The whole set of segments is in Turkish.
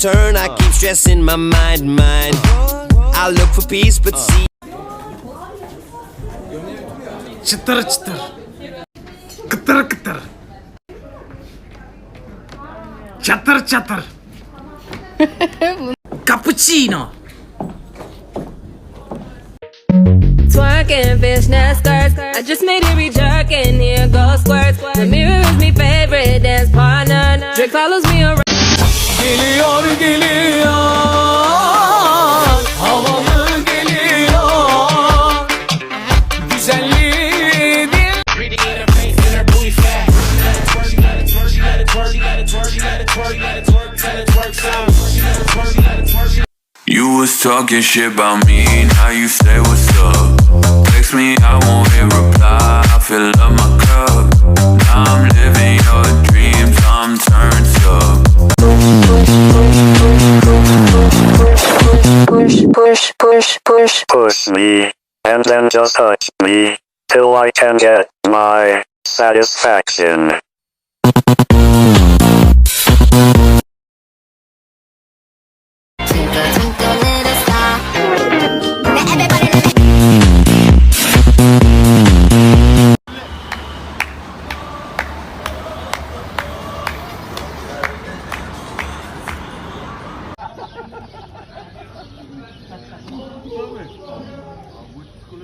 turn. I keep stressing my mind, mind. I look for peace, but see. Çıtır çıtır. Kıtır kıtır. Çatır çatır. Cappuccino. Twerking fishnet skirts. I just made it be jerking. Here goes squirts. The mirror is me favorite dance partner. Drake follows me around. Geliyor geliyor. Havalı geliyor. Güzelliği. You was talking shit about me, now you say what's up. Text me, I won't hit reply. I fill up my cup. Now I'm living me, and then just touch me, till I can get my satisfaction.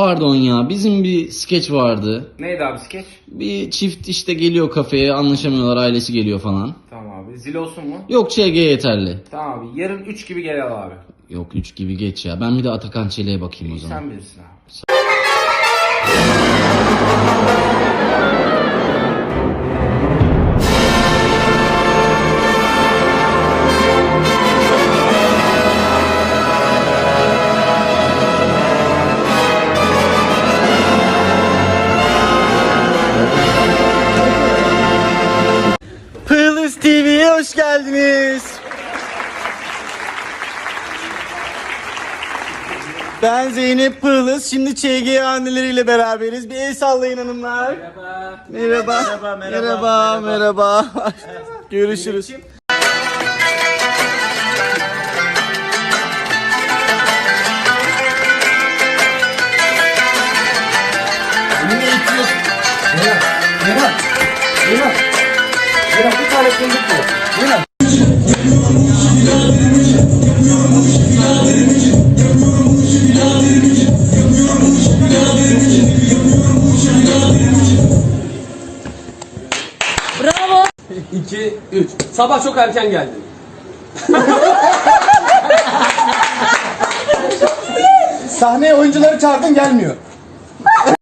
Pardon ya bizim bir skeç vardı. Neydi abi skeç? Bir çift işte geliyor kafeye anlaşamıyorlar ailesi geliyor falan. Tamam abi. Zil olsun mu? Yok ÇG yeterli. Tamam abi. Yarın 3 gibi gel al abi. Yok 3 gibi geç ya. Ben bir de Atakan Çelik'e bakayım o zaman. Sen bilirsin abi. Hoş geldiniz. Ben Zeynep Pırlıs. Şimdi ÇG anneleriyle beraberiz. Bir el sallayın hanımlar. Merhaba. Merhaba. Merhaba. Merhaba. Görüşürüz. Bravo. 2 3. Sabah çok erken geldin. Sahneye oyuncuları çağırdın gelmiyor.